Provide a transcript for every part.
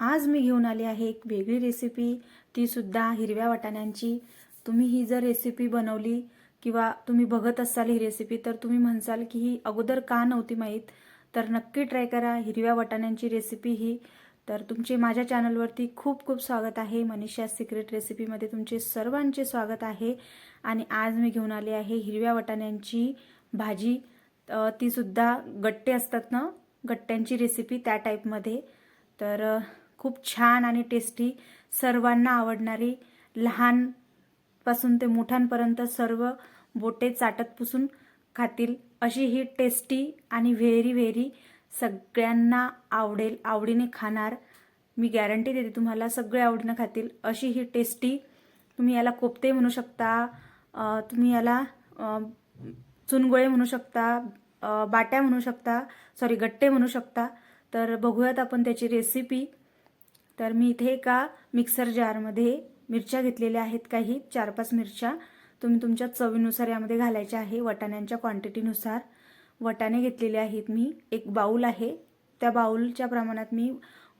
आज मी घेऊन आली आहे एक वेगळी रेसिपी तीसुद्धा हिरव्या वाटाण्यांची. तुम्ही ही जर रेसिपी बनवली किंवा तुम्ही बघत असाल ही रेसिपी तर तुम्ही म्हणसाल की ही अगोदर का नव्हती माहीत? तर नक्की ट्राय करा. हिरव्या वाटाण्यांची रेसिपी ही. तर तुमचे माझ्या चॅनलवरती खूप खूप स्वागत आहे. मनीषा सिक्रेट रेसिपीमध्ये तुमचे सर्वांचे स्वागत आहे. आणि आज मी घेऊन आले आहे हिरव्या वाटाण्यांची भाजी. तीसुद्धा गट्टे असतात ना? गट्ट्यांची रेसिपी त्या टाईपमध्ये तर खूप छान आणि टेस्टी सर्वांना आवडणारी लहानपासून ते मोठ्यांपर्यंत सर्व बोटे चाटत पुसून खातील अशी ही टेस्टी आणि व्हेरी व्हेरी सगळ्यांना आवडेल आवडीने खाणार. मी गॅरंटी देते तुम्हाला सगळे आवडीनं खातील अशी ही टेस्टी. तुम्ही याला कोपते म्हणू शकता तुम्ही याला चुनगोळे म्हणू शकता बाट्या म्हणू शकता सॉरी गट्टे म्हणू शकता. तर बघूयात आपण त्याची रेसिपी तर मी इथे एका मिक्सर जारमध्ये मिरच्या घेतलेल्या आहेत काही चार पाच मिरच्या. तुम्ही तुमच्या चवीनुसार यामध्ये घालायच्या आहे. वटाण्यांच्या क्वांटिटीनुसार वटाणे घेतलेले आहेत मी. एक बाऊल आहे. त्या बाऊलच्या प्रमाणात मी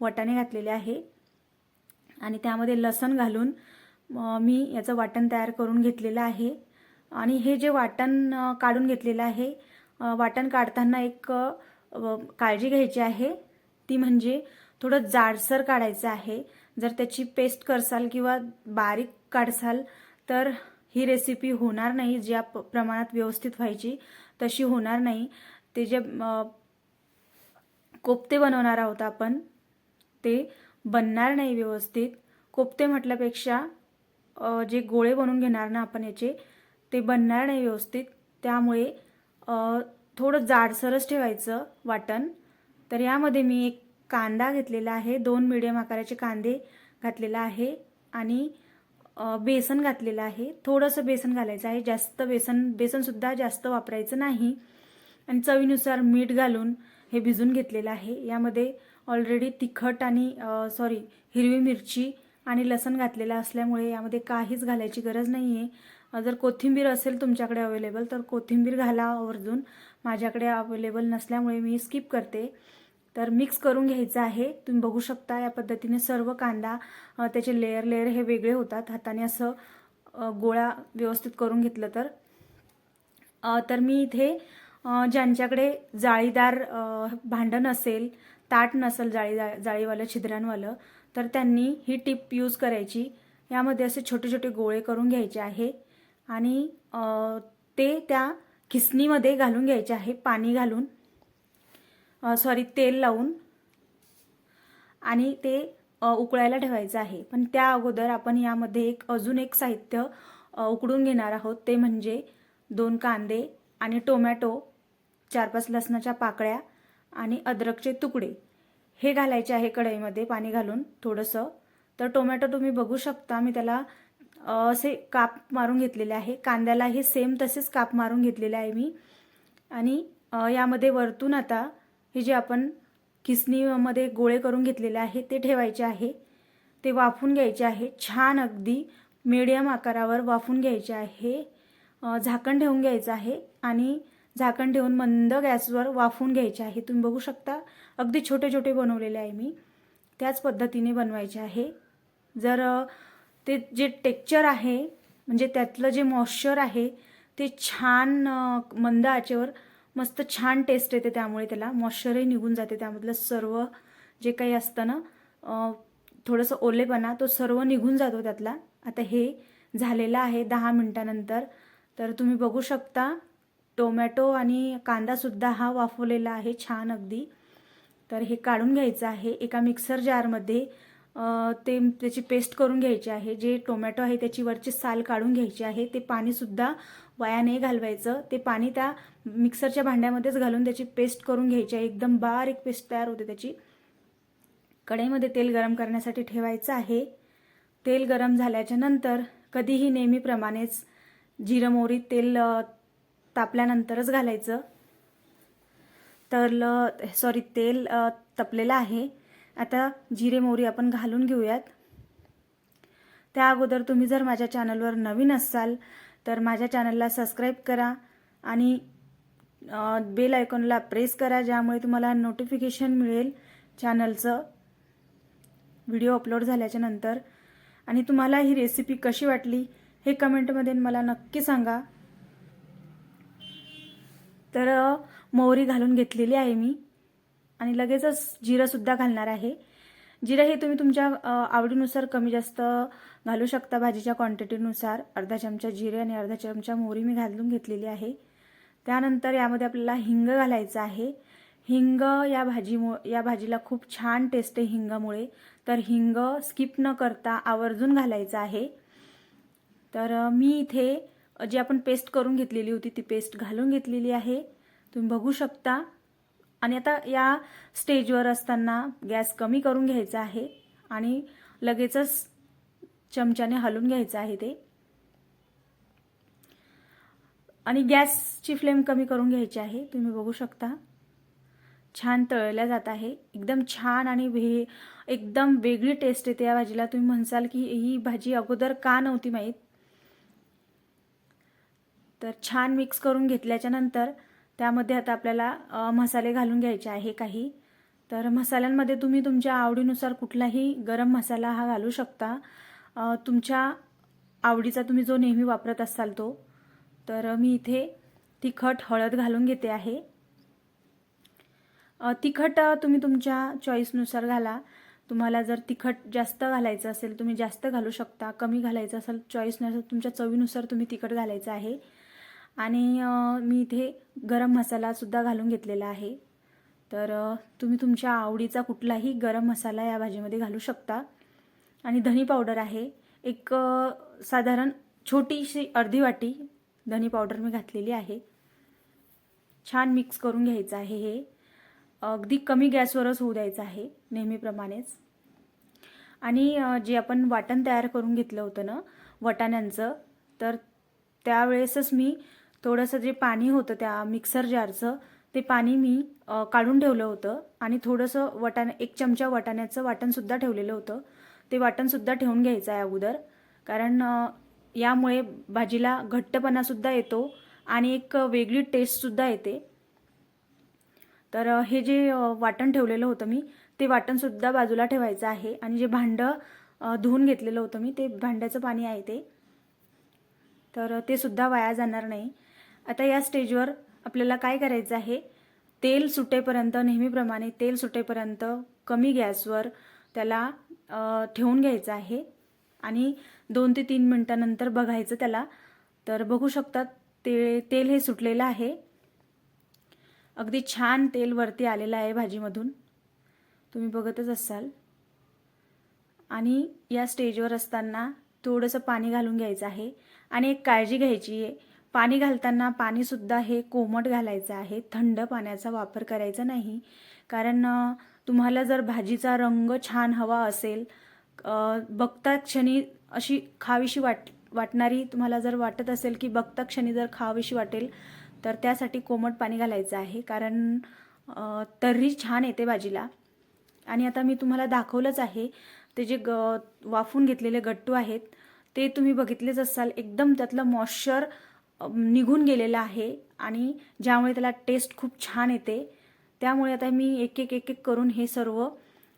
वटाणे घातलेले आहे. आणि त्यामध्ये लसण घालून मी याचं वाटण तयार करून घेतलेलं आहे. आणि हे जे वाटण काढून घेतलेलं आहे वाटण काढताना एक काळजी घ्यायची आहे. ती म्हणजे थोडं जाडसर काढायचं आहे. जर त्याची पेस्ट करसाल किंवा बारीक काढसाल तर ही रेसिपी होणार नाही. ज्या प्रमाणात व्यवस्थित व्हायची तशी होणार नाही. ते जे कोफ्ते बनवणार आहोत आपण ते बनणार नाही व्यवस्थित. कोफ्ते म्हटल्यापेक्षा जे गोळे बनवून घेणार ना आपण याचे ते बनणार नाही व्यवस्थित. त्यामुळे थोडं जाडसरच ठेवायचं वाटण. तर यामध्ये मी एक कांदा घेतलेला आहे दोन मिडियम आकाराचे कांदे घातलेला आहे आणि बेसन घातलेलं आहे. थोडंसं बेसन घालायचं आहे जास्त बेसन बेसनसुद्धा जास्त वापरायचं नाही. आणि चवीनुसार मीठ घालून हे भिजून घेतलेलं आहे. यामध्ये ऑलरेडी तिखट आणि सॉरी हिरवी मिरची आणि लसण घातलेलं असल्यामुळे यामध्ये काहीच घालायची गरज नाही आहे जर कोथिंबीर असेल तुमच्याकडे अवेलेबल तर कोथिंबीर घाला आवर्जून. माझ्याकडे अवेलेबल नसल्यामुळे मी स्किप करते. तर मिक्स करून घ्यायचं आहे. तुम्ही बघू शकता या पद्धतीने सर्व कांदा त्याचे लेअर लेअर हे वेगळे होतात. हाताने असं गोळा व्यवस्थित करून घेतलं तर. तर मी इथे ज्यांच्याकडे जाळीदार भांडण असेल नसेल ताट नसेल जाळी जाळीवालं छिद्रांवालं तर त्यांनी ही टिप यूज करायची. यामध्ये असे छोटे छोटे गोळे करून घ्यायचे आहे. आणि ते त्या खिसणीमध्ये घालून घ्यायचे आहे पाणी घालून. सॉरी तेल लावून आणि ते उकळायला ठेवायचं आहे. पण त्या अगोदर आपण यामध्ये एक अजून एक साहित्य उकडून घेणार आहोत. ते म्हणजे दोन कांदे आणि टोमॅटो चार पाच लसणाच्या पाकळ्या आणि अद्रकचे तुकडे. हे घालायचे आहे कढईमध्ये पाणी घालून थोडंसं. तर टोमॅटो तुम्ही बघू शकता मी त्याला असे काप मारून घेतलेले आहे. कांद्यालाही सेम तसेच काप मारून घेतलेले आहे मी. आणि यामध्ये वरतून आता हे जे आपण किसनीमध्ये गोळे करून घेतलेले आहे ते ठेवायचे आहे. ते वाफून घ्यायचे आहे. छान अगदी मिडियम आकारावर वाफून घ्यायचे आहे. झाकण ठेवून घ्यायचं आहे आणि झाकण ठेवून मंद गॅसवर वाफून घ्यायचे आहे. तुम्ही बघू शकता अगदी छोटे छोटे बनवलेले आहे मी. त्याच पद्धतीने बनवायचे आहे. जर ते जे टेक्चर आहे म्हणजे त्यातलं जे मॉइश्चर आहे ते छान मंद आचेवर मस्त छान टेस्ट येते त्यामुळे त्याला. मॉइश्चरही निघून जाते त्यामधलं सर्व जे काही असतं ना थोडंसं ओलेपणा तो सर्व निघून जातो त्यातला. आता हे झालेलं आहे दहा मिनटानंतर. तर तुम्ही बघू शकता टोमॅटो आणि कांदासुद्धा हा वाफवलेला आहे छान अगदी. तर हे काढून घ्यायचं आहे एका मिक्सर जारमध्ये ते त्याची पेस्ट करून घ्यायची आहे जे टोमॅटो आहे त्याची वरची साल काढून घ्यायची आहे ते पाणीसुद्धा वाया नाही घालवायचं ते पाणी त्या मिक्सरच्या भांड्यामध्येच घालून त्याची पेस्ट करून घ्यायची आहे एकदम बारीक पेस्ट तयार होते त्याची. कढईमध्ये तेल गरम करण्यासाठी ठेवायचं आहे. तेल गरम झाल्याच्यानंतर कधीही नेहमीप्रमाणेच जिरं मोहरी तेल तापल्यानंतरच घालायचं. तर सॉरी तेल तपलेलं आहे. आता जिरे मोहरी आपण घालून घेऊयात. त्या अगोदर तुम्ही जर माझ्या चॅनलवर नवीन असाल तर माझ्या चॅनलला सबस्क्राईब करा आणि बेल आयकॉनला प्रेस करा ज्यामुळे तुम्हाला नोटिफिकेशन मिळेल चॅनलचं व्हिडिओ अपलोड झाल्याच्यानंतर. आणि तुम्हाला ही रेसिपी कशी वाटली हे कमेंटमध्ये मला नक्की सांगा. तर मोहरी घालून घेतलेली आहे मी. आणि लगेचच जिरंसुद्धा घालणार आहे. जिरं हे तुम्ही तुमच्या आवडीनुसार कमी जास्त घालू शकता भाजीच्या क्वांटिटीनुसार अर्धा चमचा जिरे आणि अर्धा चमचा मोहरी मी घालून घेतलेली आहे. त्यानंतर यामध्ये आपल्याला हिंग घालायचं आहे. हिंग या भाजीमु या भाजीला खूप छान टेस्ट आहे हिंगामुळे. तर हिंग स्किप न करता आवर्जून घालायचं आहे. तर मी इथे जी आपण पेस्ट करून घेतलेली होती ती पेस्ट घालून घेतलेली आहे. तुम्ही बघू शकता. आणि आता या स्टेजवर असताना गॅस कमी करून घ्यायचा आहे आणि लगेचच चमच्याने हलून घ्यायचं आहे ते. आणि गॅसची फ्लेम कमी करून घ्यायची आहे तुम्ही बघू शकता. छान तळल्या जात आहे. एकदम छान आणि वे एकदम वेगळी टेस्ट येते या भाजीला. तुम्ही म्हणसाल की ही भाजी अगोदर का नव्हती माहीत. तर छान मिक्स करून घेतल्याच्या नंतर त्यामध्ये आता आपल्याला मसाले घालून घ्यायचे आहे काही. तर मसाल्यांमध्ये तुम्ही तुमच्या आवडीनुसार कुठलाही गरम मसाला हा घालू शकता. तुमच्या आवडीचा तुम्ही जो नेहमी वापरत असाल तो. तर मी इथे तिखट हळद घालून घेते आहे. तिखट तुम्ही तुमच्या चॉईसनुसार घाला. तुम्हाला जर तिखट जास्त घालायचं असेल तुम्ही जास्त घालू शकता. कमी घालायचं असेल चॉईसनुसार तुमच्या चवीनुसार तुम्ही तिखट घालायचं आहे. आणि मी इथे गरम मसालासुद्धा घालून घेतलेला आहे. तर तुम्ही तुमच्या आवडीचा कुठलाही गरम मसाला या भाजीमध्ये घालू शकता. आणि धनी पावडर आहे. एक साधारण छोटीशी अर्धी वाटी धनी पावडर मी घातलेली आहे. छान मिक्स करून घ्यायचं आहे हे. अगदी कमी गॅसवरच होऊ द्यायचं आहे नेहमीप्रमाणेच. आणि जे आपण वाटण तयार करून घेतलं होतं ना वटाण्यांचं तर त्यावेळेसच मी थोडंसं जे पाणी होतं त्या मिक्सर जारचं ते पाणी मी काढून ठेवलं होतं आणि थोडंसं वटाणे एक चमचा वाटाण्याचं वाटणसुद्धा ठेवलेलं होतं. ते वाटणसुद्धा ठेवून घ्यायचं आहे अगोदर. कारण यामुळे भाजीला घट्टपणासुद्धा येतो आणि एक वेगळी टेस्टसुद्धा येते. तर हे जे वाटण ठेवलेलं होतं मी ते वाटणसुद्धा बाजूला ठेवायचं आहे आणि जे भांडं धुवून घेतलेलं होतं मी ते भांड्याचं पाणी आहे ते. तर ते सुद्धा वाया जाणार नाही. आता या स्टेजवर आपल्याला काय करायचं आहे? तेल सुटेपर्यंत नेहमीप्रमाणे तेल सुटेपर्यंत कमी गॅसवर त्याला ठेवून घ्यायचं आहे. आणि दोन ते तीन मिनटानंतर बघायचं त्याला. तर बघू शकतात ते तेल हे सुटलेलं आहे. अगदी छान तेल वरती आलेलं आहे भाजीमधून. तुम्ही बघतच असाल. आणि या स्टेजवर असताना थोडंसं पाणी घालून घ्यायचं आहे. आणि एक काळजी घ्यायची आहे. पाणी घालताना पाणीसुद्धा हे कोमट घालायचं आहे. थंड पाण्याचा वापर करायचा नाही. कारण तुम्हाला जर भाजीचा रंग छान हवा असेल बघता क्षणी अशी खावीशी वाट वाटणारी तुम्हाला जर वाटत असेल की बघता क्षणी जर खावीशी वाटेल तर त्यासाठी कोमट पाणी घालायचं आहे. कारण तर्री छान येते भाजीला. आणि आता मी तुम्हाला दाखवलंच आहे ते जे ग वाफून घेतलेले गट्टू आहेत ते तुम्ही बघितलेच असाल. एकदम त्यातलं मॉइश्चर निघून गेलेलं आहे आणि ज्यामुळे त्याला टेस्ट खूप छान येते. त्यामुळे आता मी एक एक एक एक करून हे सर्व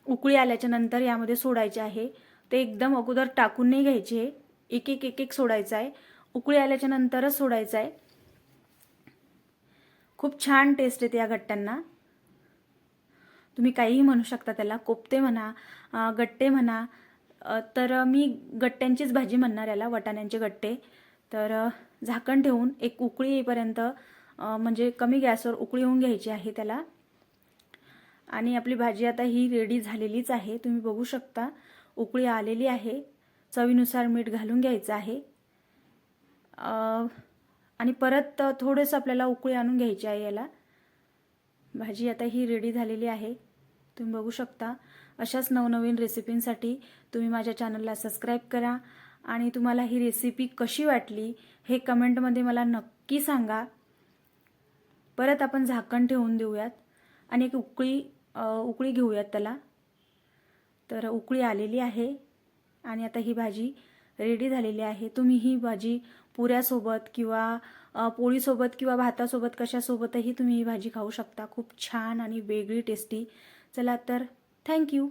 उकळी आल्याच्यानंतर यामध्ये सोडायचे आहे. ते एकदम अगोदर टाकून नाही घ्यायचे. एक एक एक एक सोडायचं आहे. उकळी आल्याच्या नंतरच सोडायचं आहे. खूप छान टेस्ट येते या गट्ट्यांना तुम्ही काहीही म्हणू शकता त्याला. कोपते म्हणा गट्टे म्हणा तर मी गट्ट्यांचीच भाजी म्हणणार याला वटाण्यांचे गट्टे तर झाकण ठेवून एक उकळी येईपर्यंत म्हणजे कमी गॅसवर उकळी होऊन घ्यायची आहे त्याला. आणि आपली भाजी आता ही रेडी झालेलीच आहे. तुम्ही बघू शकता उकळी आलेली आहे. चवीनुसार मीठ घालून घ्यायचं आहे. आणि परत थोडंसं आपल्याला उकळी आणून घ्यायची आहे याला. भाजी आता ही रेडी झालेली आहे. तुम्ही बघू शकता अशाच नवनवीन रेसिपींसाठी तुम्ही माझ्या चॅनलला सबस्क्राईब करा. आणि तुम्हाला ही रेसिपी कशी वाटली हे कमेंटमध्ये मला नक्की सांगा. परत आपण झाकण ठेवून देऊयात आणि एक उकळी उकळी घेऊयात त्याला. तर उकळी आलेली आहे आणि आता ही भाजी रेडी झालेली आहे. तुम्ही ही भाजी पुऱ्यासोबत किंवा पोळीसोबत किंवा भातासोबत कशासोबतही तुम्ही ही भाजी खाऊ शकता. खूप छान आणि वेगळी टेस्टी चला तर थँक्यू